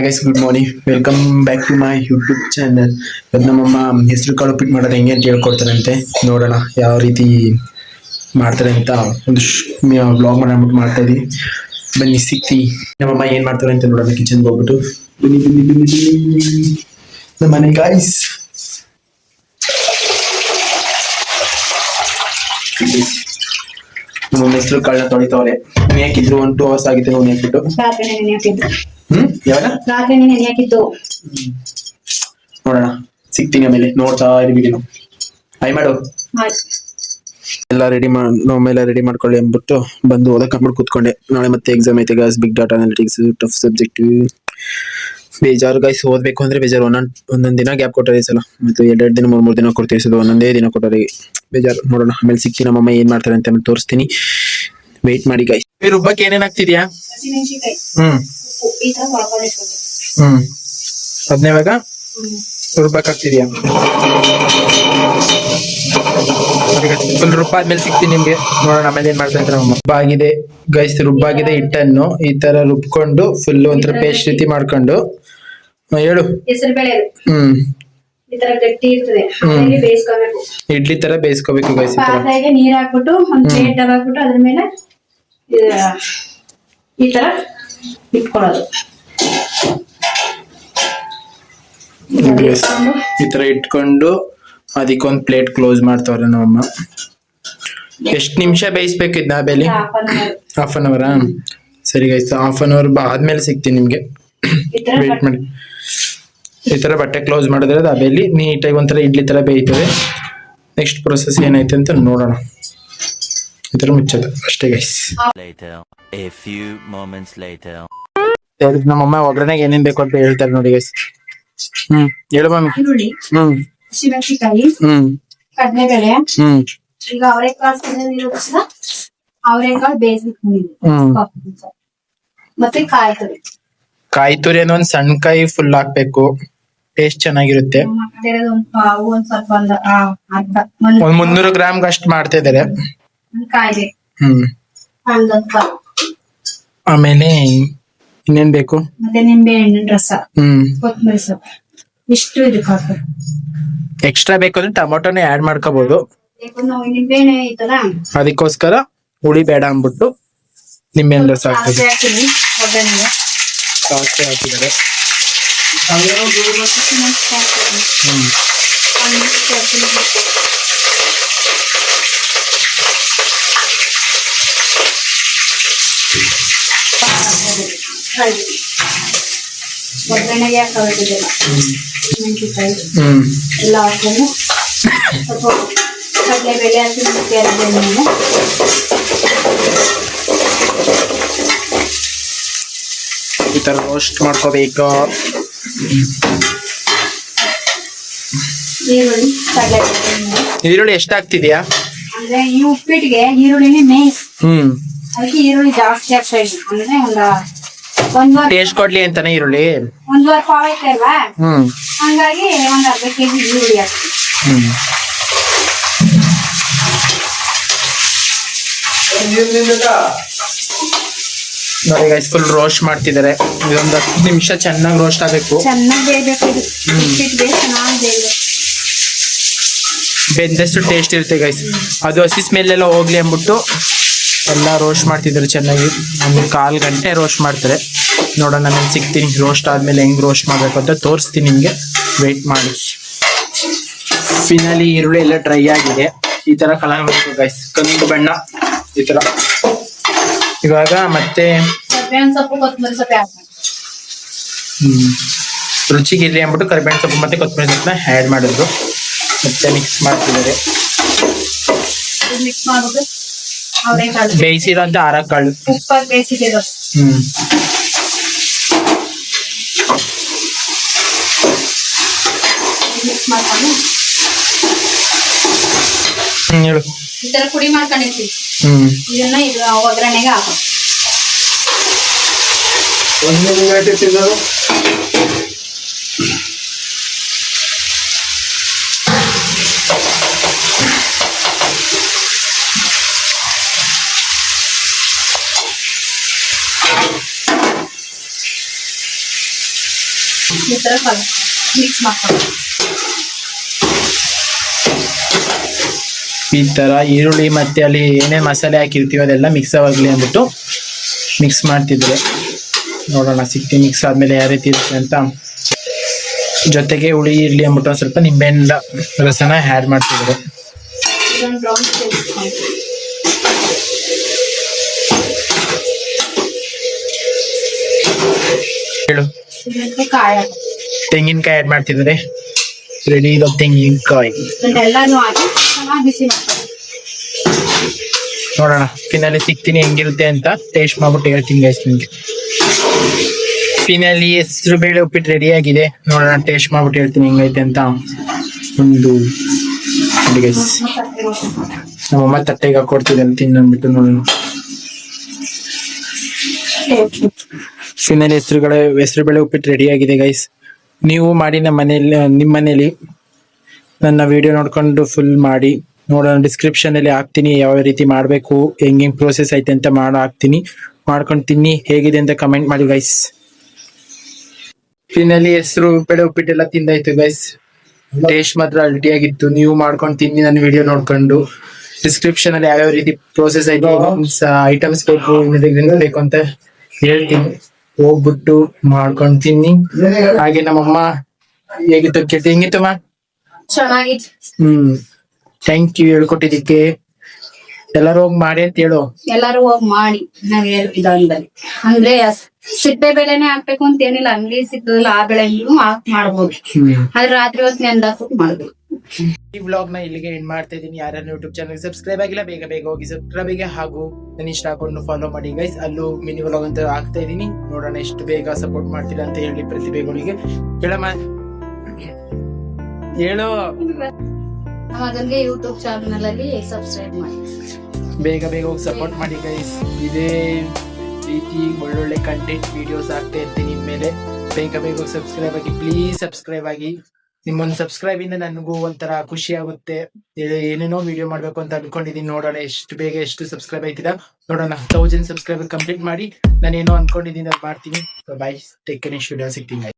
Hi guys good morning welcome back to my YouTube channel ಇವತ್ತು ನಮ್ಮಮ್ಮ ಹೆಸರು ಕಾಳು ಉಪ್ಪಿಟ್ಟು ಮಾಡೋದು ಹೆಂಗೆ ಅಂತ ಹೇಳ್ಕೊಡ್ತಾರಂತೆ ನೋಡೋಣ ಯಾವ ರೀತಿ ಮಾಡ್ತಾರೆ ಅಂತ ಒಂದು ಬ್ಲಾಗ್ ಮಾಡ್ಬಿಟ್ಟು ಮಾಡ್ತಾ ಇದ್ದೀವಿ ಬನ್ನಿ ಸಿಕ್ತಿ ನಮ್ಮಮ್ಮ ಏನು ಮಾಡ್ತಾರೆ ಅಂತ ನೋಡೋಣ ಕಿಚನ್ಗೆ ಹೋಗ್ಬಿಟ್ಟು. ಬನ್ನಿ ಬನ್ನಿ ಬನ್ನಿ ನಮ್ಮ ಮನೆ ಗಾಯ್ಸ್ ನಮ್ಮ ಹೆಸರು ಕಾಳನ್ನ ತೊಳಿತವ್ರೆ. ಹಾಕಿದ್ರು ಒನ್ ಟೂ ಅವರ್ಸ್ ಆಗಿತ್ತು ಹ್ಮ್? ಯಾವಾಗ? ರಾತ್ರಿ ನೆನೆ ನೋಡೋಣ. ಸಿಗ್ತೀನಿ ಆಮೇಲೆ. ನೋಡ್ತಾ ಇದೀವಿ ನಾವು. ಐ ಮಾಡು. ಎಲ್ಲ ರೆಡಿ ಮಾಡಿ ನಾವೆಲ್ಲ ರೆಡಿ ಮಾಡ್ಕೊಳ್ಳಿ ಅಂದ್ಬಿಟ್ಟು ಬಂದು ಓದಕ್ ಅಂದ್ಬಿಟ್ಟು ಕೂತ್ಕೊಂಡೆ. ನಾಳೆ ಮತ್ತೆ ಎಕ್ಸಾಮ್ ಐತೆ Gauss big data analytics tough subject ಬೇಜಾರು ಗೈಸ್ ಓದ್ಬೇಕು ಅಂದ್ರೆ ಬೇಜಾರು. ಒಂದೊಂದು ಒಂದೊಂದು ದಿನ ಗ್ಯಾಪ್ ಕೊಟ್ಟಾರೆ ಈ ಸಲ. ಮತ್ತೆ ಎರಡೆರಡು ದಿನ ಮೂರ್ ಮೂರ್ ದಿನ ಕೊಡ್ತೀವಿ ಸದು ಒಂದೊಂದೇ ದಿನ ಕೊಟ್ಟಾರೆ. ಬೇಜಾರು. ನೋಡೋಣ. ಆಮೇಲೆ ಸಿಕ್ಕಿ ನಮ್ಮಮ್ಮ ಏನ್ ಮಾಡ್ತಾರೆ ಅಂತ ತೋರಿಸ್ತೀನಿ. ವೆಯ್ಟ್ ಮಾಡಿ ಗೈಸ್ ರುಬ್ಬಕ್ಕೆ ಏನೇನ್ ಹಾಕ್ತಿದ್ಯಾ? ಹ್ಮ್. ಈ ಹ್ಮ್ ಅದನ್ನೇ ಇವಾಗ ರುಬ್ಬಕ್ಕಾಗ್ತಿದ್ಯಾ ಫುಲ್ ರುಬ್ಬಾದ್ಮೇಲೆ ಸಿಗ್ತೀನಿ ನಿಮ್ಗೆ. ನೋಡೋಣ ಆಮೇಲೆ ಏನ್ ಮಾಡ್ತಾ ಇದ್ರೆ ರುಬ್ಬಾಗಿದೆ ಗೈಸ್ ರುಬ್ಬಾಗಿದೆ ಹಿಟ್ಟನ್ನು. ಈ ತರ ರುಬ್ಕೊಂಡು ಫುಲ್ ಒಂಥರ ಪೇಸ್ಟ್ ರೀತಿ ಮಾಡ್ಕೊಂಡು. ಹೇಳು. ಹ್ಮ್. ಈ ಇಡ್ಲಿ ತರ ಬೇಯಿಸ್ಕೋಬೇಕು ಗೈಸ್ ಈ ನೀರ್ ಹಾಕ್ಬಿಟ್ಟು ಒಂದ್ ಪ್ಲೇಟ್ ಡಬ್ಬ ಹಾಕ್ಬಿಟ್ಟು ಅದ್ರ ಮೇಲೆ ಈ ತರ ಇಟ್ಕೊಳ್ಳೋದು. ಈ ತರ ಇಟ್ಕೊಂಡು ಅದಕ್ಕೊಂದು ಪ್ಲೇಟ್ ಕ್ಲೋಸ್ ಮಾಡ್ತಾವ್ರೆ ನಮ್ಮಮ್ಮ. ಎಷ್ಟು ನಿಮಿಷ ಬೇಯಿಸ್ಬೇಕು ಇದನ್ನ ಬೇಲಿ? ಹಾಫ್ ಅನ್ ಅವರ್ ಸರಿ ಗೈಸ್ ಹಾಫ್ ಅನ್ ಅವರ್ ಆದ್ಮೇಲೆ ಸಿಗ್ತೀನಿ ನಿಮ್ಗೆ. ವೇಟ್ ಮಾಡಿ. ಈ ತರ ಬಟ್ಟೆ ಕ್ಲೋಸ್ ಮಾಡಿದ್ರೆ ಅದು ಅಬೇಲಿ ನೀಟಾಗಿ ಒಂಥರ ಇಡ್ಲಿ ತರ ಬೇಯ್ತದೆ. ನೆಕ್ಸ್ಟ್ ಪ್ರೊಸೆಸ್ ಏನೈತೆ ಅಂತ ನೋಡೋಣ. ಈ ಮುಚ್ಚದ. ಅಷ್ಟೇ guys a few moments later moments ನಮ್ಮ ನಮ್ಮಮ್ಮ ಒಗ್ಗರಣೆಗೆ ಏನೇನ್ ಬೇಕು ಅಂತ ಹೇಳ್ತಾರೆ ನೋಡಿ ಗೈಸ್ ಹ್ಮ್ ಹೇಳು ಮಮ್ಮಿ ಈರುಳ್ಳಿ ಹ್ಮ್. ಹಸಿಮೆಣಸಿನಕಾಯಿ. ಹ್ಮ್. ಕಡಲೆಬೇಳೆ. ಹ್ಮ್. ಈಗ ಅವರೆಕಾಳು ಅವರೆಕಾಳು ಹ್ಮ್. ಮತ್ತೆ ಕಾಯಿ ತುರಿ. ಕಾಯಿ ತುರಿ ಅನ್ನೋ ಒಂದ್ ಸಣ್ಣ ಕಾಯಿ ಫುಲ್ ಹಾಕ್ಬೇಕು. ಟೇಸ್ಟ್ ಚೆನ್ನಾಗಿರುತ್ತೆ. ನಮ್ಮ ಕಡೆ ಒಂದ್ ಪಾವು ಒಂದ್ ಸ್ವಲ್ಪ ಒಂದ್ ಅರ್ಧ. ಒಂದ್ ಒಂದ್ ಮುನ್ನೂರು ಗ್ರಾಮ್ ಅಷ್ಟು ಮಾಡ್ತಾ ಇದಾರೆ. ಒಂದ್ ಹ್ಮ್. ಆಮೇಲೆ ಇನ್ನೇನ್ ಬೇಕು? ಮತ್ತೆ ನಿಂಬೆ ಹಣ್ಣಿನ ರಸ ಹ್ಮ್. ಕೊತ್ತಂಬರಿ ಸೊಪ್ಪು. ಇಷ್ಟು ಇದಕ್ಕೆ ಎಕ್ಸ್ಟ್ರಾ ಬೇಕು ಅಂದ್ರೆ ಟೊಮೊಟೊನೇ ಆಡ್ ಮಾಡ್ಕೋಬಹುದು ಯಾಕಂದ್ರೆ ನಾವು ನಿಂಬೆ ಹಣ್ಣೆ ಐತಲ್ಲ? ಅದಕ್ಕೋಸ್ಕರ ಹುಳಿ ಬೇಡ ಅಂದ್ಬಿಟ್ಟು ನಿಂಬೆಹಣ್ಣು ರಸ ಹಾಕ್ತದೆ ಹಾಕ್ತೀನಿ ಒಗ್ಗರಣೆಗೆ ಸಾಸಿವೆ ಹಾಕಿದ್ದಾರೆ. ಹ್ಮ್. ಹಾಕ್ಬೋದು. ಒಗ್ಗರಣೆಗೆ ಹಾಕೋಬೇಕಿದೆಲ್ಲ ಮೆಣಸಿನ್ಕಾಯಿ. ಹ್ಮ್. ಎಲ್ಲ ಹಾಕೊಂಡು ಸ್ವಲ್ಪ ಕಡಲೆ ಬೇಳೆ ಹಾಕಿ ಮತ್ತೆ ಎರಡು ಈ ತರ ರೋಸ್ಟ್ ಮಾಡ್ಕೋಬೇಕು. ಈರುಳ್ಳಿ ಕಡಲೆ ಬೇಳೆ ಈರುಳ್ಳಿ ಎಷ್ಟು ಹಾಕ್ತಿದ್ಯಾ? ಅಂದ್ರೆ ಈ ಉಪ್ಪಿಟ್ಟಿಗೆ ಈರುಳ್ಳಿನೇ ಮೇನ್ ಹ್ಮ್. ಅದಕ್ಕೆ ಈರುಳ್ಳಿ ಜಾಸ್ತಿ ಆಗ್ತಾ ಇದೆ ಅಂದ್ರೆ ಒಂದ ಟೇಸ್ಟ್ ಕೊಡ್ಲಿ ಅಂತಾನೆ ಈರುಳ್ಳಿ. ಒಂದೂವರೆ ಪಾವ್ ಐತೆ ಅಲ್ವಾ ಹ್ಮ್. ಹಂಗಾಗಿ ಒಂದ್ ಅರ್ಧ ಕೆಜಿ ಈರುಳ್ಳಿ ಹಾಕ್ತೀನಿ ಹ್ಮ್. ನೋಡಿ ಗೈಸ್ ಫುಲ್ ರೋಸ್ಟ್ ಮಾಡ್ತಿದ್ದಾರೆ. ಇದೊಂದು ಹತ್ತು ನಿಮಿಷ ಚೆನ್ನಾಗಿ ರೋಸ್ಟ್ ಆಗಬೇಕು. ಚೆನ್ನಾಗಿ ಬೇಯ್ಬೇಕು ಇದು. ಉಪ್ಪಿಟ್ಟಿಗೆ ಚೆನ್ನಾಗಿ ಬೇಯ್ಬೇಕು ಬೆಂದಷ್ಟು ಟೇಸ್ಟ್ ಇರುತ್ತೆ ಗೈಸ್ ಅದು ಹಸಿ ಸ್ಮೆಲ್ ಎಲ್ಲ ಹೋಗ್ಲಿ ಅಂದ್ಬಿಟ್ಟು ಎಲ್ಲ ರೋಸ್ಟ್ ಮಾಡ್ತಿದ್ದಾರೆ ಚೆನ್ನಾಗಿ. ಒಂದು ಕಾಲು ಗಂಟೆ ರೋಸ್ಟ್ ಮಾಡ್ತಾರೆ. ನೋಡೋಣ ನಾನು ಸಿಗ್ತೀನಿ. ರೋಸ್ಟ್ ಆದ್ಮೇಲೆ ಹೆಂಗ್ ರೋಸ್ಟ್ ಮಾಡ್ಬೇಕು ಅಂತ ತೋರಿಸ್ತೀನಿ ನಿಮಗೆ. ವೆಯ್ಟ್ ಮಾಡಿ. ಫಿನಲಿ ಈರುಳ್ಳಿ ಎಲ್ಲ ಡ್ರೈ ಆಗಿದೆ. ಈ ತರ ಕಲರ್ ಬರ್ಬೇಕು ಗೈಸ್ ಕಂದು ಬಣ್ಣ ಈ ತರ. ಇವಾಗ ಮತ್ತೆ ಸೊಪ್ಪು ಇರಲಿ ಅಂದ್ಬಿಟ್ಟು ಕರಿಬೇವಿನ ಸೊಪ್ಪು ಮತ್ತೆ ಕೊತ್ತಂಬರಿ ಸೊಪ್ಪನ್ನ ಆ್ಯಡ್ ಮಾಡಿದ್ರು ಮತ್ತೆ ಮಿಕ್ಸ್ ಮಾಡ್ತಿದ್ದಾರೆ. ಬೇಯಿಸಿರೋ ಅಂತ ಆರ ಕಾಳು? ಹ್ಮ್. ಮಿಕ್ಸ್ ಮಾಡ್ಕೊಂಡು ಹೇಳು. ಈ ತರ ಪುಡಿ ಮಾಡ್ಕೊಂಡಿರ್ತೀವಿ ಹ್ಮ್. ಇದನ್ನ ಇದು ಒಗ್ಗರಣೆಗೆ ಹಾಕೋ. ಈ ತರ ಮಿಕ್ಸ್ ಮಾಡ್ಕೊಂಡು ಈ ತರ ಈರುಳ್ಳಿ ಮತ್ತೆ ಅಲ್ಲಿ ಏನೇ ಮಸಾಲೆ ಹಾಕಿರ್ತೀವಿ ಅದೆಲ್ಲ ಮಿಕ್ಸ್ ಆಗಲಿ ಅಂದ್ಬಿಟ್ಟು ಮಿಕ್ಸ್ ಮಾಡ್ತಿದ್ರೆ ನೋಡೋಣ ಸಿಕ್ತಿ ಮಿಕ್ಸ್ ಆದ್ಮೇಲೆ ಯಾವ ರೀತಿ ಇರುತ್ತೆ ಅಂತ. ಜೊತೆಗೆ ಹುಳಿ ಇರ್ಲಿ ಅಂದ್ಬಿಟ್ಟು ಒಂದ್ ಸ್ವಲ್ಪ ನಿಂಬೆಹಣ್ಣ ರಸನ ಆ್ಯಡ್ ಮಾಡ್ತಿದ್ರು ಕಾಯಿ. ತೆಂಗಿನಕಾಯಿ ಆ್ಯಡ್ ಮಾಡ್ತಿದ್ರೆ ರೆಡಿ ಇದು ತೆಂಗಿನಕಾಯಿ. ಎಲ್ಲಾನು ಹಾಕಿ ಚೆನ್ನಾಗಿ ಬಿಸಿ ಮಾಡ್ಕೊಂಡು ನೋಡೋಣ ಫಿನಲ್ಲಿ ಸಿಗ್ತೀನಿ ಹೆಂಗಿರುತ್ತೆ ಅಂತ ಟೇಸ್ಟ್ ಮಾಡ್ಬಿಟ್ಟು ಹೇಳ್ತೀನಿ ಗೈಸ್ ನಿಮ್ಗೆ. ಫಿನಲ್ಲಿ ಹೆಸರು ಬೇಳೆ ಉಪ್ಪಿಟ್ಟು ರೆಡಿ ಆಗಿದೆ. ನೋಡೋಣ ಟೇಸ್ಟ್ ಮಾಡ್ಬಿಟ್ಟು ಹೇಳ್ತೀನಿ ಹೆಂಗೈತೆ ಅಂತ. ಒಂದು ಗೈಸ್ ನಮ್ಮಮ್ಮ ತಟ್ಟೆಗೆ ಹಾಕೊಡ್ತಿದ್ದೆ ಅಂತ ತಿನ್ನಂದ್ಬಿಟ್ಟು ನೋಡೋಣ. ಫಿನಲ್ಲಿ ಹೆಸರುಗಳ ಹೆಸರು ಬೇಳೆ ಉಪ್ಪಿಟ್ಟು ರೆಡಿ ಆಗಿದೆ ಗೈಸ್ ನೀವು ಮಾಡಿ ನಮ್ಮ ಮನೆಯಲ್ಲಿ ನಿಮ್ಮ ಮನೇಲಿ ನನ್ನ ವಿಡಿಯೋ ನೋಡ್ಕೊಂಡು ಫುಲ್ ಮಾಡಿ ನೋಡೋಣ ಡಿಸ್ಕ್ರಿಪ್ಷನ್ ಅಲ್ಲಿ ಹಾಕ್ತೀನಿ ಯಾವ ರೀತಿ ಮಾಡಬೇಕು ಹೆಂಗೆ ಹೆಂಗೆ ಪ್ರೋಸೆಸ್ ಐತೆ ಅಂತ ಮಾಡಿ ಹಾಕ್ತೀನಿ. ಮಾಡ್ಕೊಂಡು ತಿನ್ನಿ ಹೇಗಿದೆ ಅಂತ ಕಮೆಂಟ್ ಮಾಡಿ ಗೈಸ್ ಫಿನಲ್ಲಿ ಹೆಸರು ಬೇಳೆ ಉಪ್ಪಿಟ್ಟೆಲ್ಲ ತಿಂದಾಯ್ತು ಗೈಸ್ ಟೇಸ್ಟ್ ಮಾತ್ರ ಅಲ್ಟಿಯಾಗಿತ್ತು ನೀವು ಮಾಡ್ಕೊಂಡು ತಿನ್ನಿ ನನ್ನ ವಿಡಿಯೋ ನೋಡ್ಕೊಂಡು. ಡಿಸ್ಕ್ರಿಪ್ಷನ್ ಅಲ್ಲಿ ಯಾವ್ಯಾವ ರೀತಿ ಪ್ರೋಸೆಸ್ ಐತೆ ಐಟಮ್ಸ್ ಬೇಕು ಬೇಕು ಅಂತ ಹೇಳ್ತೀನಿ. ಹೋಗ್ಬಿಟ್ಟು ಮಾಡ್ಕೊಂಡ್ ತಿನ್ನಿ ಹಾಗೆ ನಮ್ಮಮ್ಮ ಹೇಗಿತ್ತು ಕೆಟ್ಟ ಹೆಂಗಿತ್ತು ಮಾ ಚೆನ್ನಾಗಿತ್ತು. ಹ್ಮ್. ಥ್ಯಾಂಕ್ ಯು ಹೇಳ್ಕೊಟ್ಟಿದ್ದಕ್ಕೆ. ಎಲ್ಲರೂ ಹೋಗಿ ಮಾಡಿ ಅಂತ ಹೇಳು. ಎಲ್ಲರೂ ಹೋಗಿ ಮಾಡಿ. ನಾವ್ ಹೇಳು ವಿಧಾನದಲ್ಲಿ ಅಂದ್ರೆ ಸಿಪ್ಪೆ ಬೆಳೆನೆ ಹಾಕ್ಬೇಕು ಅಂತ ಏನಿಲ್ಲ. ಅಂಗಡಿ ಸಿಕ್ಕದಲ್ಲ ಆ ಬೆಳೆನೂ ಹಾಕ್ ಮಾಡ್ಬೋದು. ಆದ್ರೆ ರಾತ್ರಿ ಹೊತ್ತು ನೆಂದಾಕ್ಬಿಟ್ಟು ಮಾಡ್ಬೇಕು ಈ ವ್ಲಾಗ್ನ ಇಲ್ಲಿಗೆ ಎಂಡ್ ಮಾಡ್ತಾ ಇದ್ದೀನಿ. ಯಾರು ಯೂಟ್ಯೂಬ್ ಚಾನಲ್ ಸಬ್ಸ್ಕ್ರೈಬ್ ಆಗಿಲ್ಲ ಬೇಗ ಬೇಗ ಹೋಗಿ ಸಬ್ಸ್ಕ್ರೈಬ್ ಆಗಿ ಹಾಗೂ ನನ್ನ ಇಷ್ಟ ಹಾಕೊಂಡು ಫಾಲೋ ಮಾಡಿ. ಗೈಸ್ ಅಲ್ಲೂ ಮಿನಿ ವ್ಲಾಗ್ ಅಂತ ಹಾಕ್ತಾ ಇದ್ದೀನಿ. ನೋಡೋಣ ಎಷ್ಟು ಬೇಗ ಸಪೋರ್ಟ್ ಮಾಡ್ತೀರಾ ಅಂತ ಹೇಳಿ ಪ್ರತಿಭೆಗಳಿಗೆ ಹೇಳಮ್ಮ. ಹೇಳು. ಯೂಟ್ಯೂಬ್ ಚಾನಲ್ ಅಲ್ಲಿ ಸಬ್ಸ್ಕ್ರೈಬ್ ಮಾಡಿ. ಬೇಗ ಬೇಗ ಹೋಗಿ ಸಪೋರ್ಟ್ ಮಾಡಿ ಗೈಸ್ ಇದೇ ರೀತಿ ಒಳ್ಳೊಳ್ಳೆ ಕಂಟೆಂಟ್ ವಿಡಿಯೋಸ್ ಆಗ್ತಾ ಇರ್ತೀನಿ ಮೇಲೆ ಬೇಗ ಬೇಗ ಹೋಗಿ ಸಬ್ಸ್ಕ್ರೈಬ್ ಆಗಿ ಪ್ಲೀಸ್ ಸಬ್ಸ್ಕ್ರೈಬ್ ಆಗಿ. ನಿಮ್ಮೊಂದು ಸಬ್ಸ್ಕ್ರೈಬ್ ಇಂದ ನನಗೂ ಒಂಥರ ಖುಷಿ ಆಗುತ್ತೆ. ಏನೇನೋ ವಿಡಿಯೋ ಮಾಡ್ಬೇಕು ಅಂತ ಅನ್ಕೊಂಡಿದೀನಿ ನೋಡೋಣ ಎಷ್ಟು ಬೇಗ ಎಷ್ಟು ಸಬ್ಸ್ಕ್ರೈಬ್ ಆಯ್ತಿದ. ನೋಡೋಣ ತೌಸಂಡ್ ಸಬ್ಸ್ಕ್ರೈಬರ್ ಕಂಪ್ಲೀಟ್ ಮಾಡಿ ನಾನು ಏನೋ ಅನ್ಕೊಂಡಿದ್ದೀನಿ ಅದು ಮಾಡ್ತೀನಿ. ಬಾಯ್ ಟೇಕ್ ಕೇರ್ ವಿಡಿಯೋ ಸಿಗ್ತೀನಿ.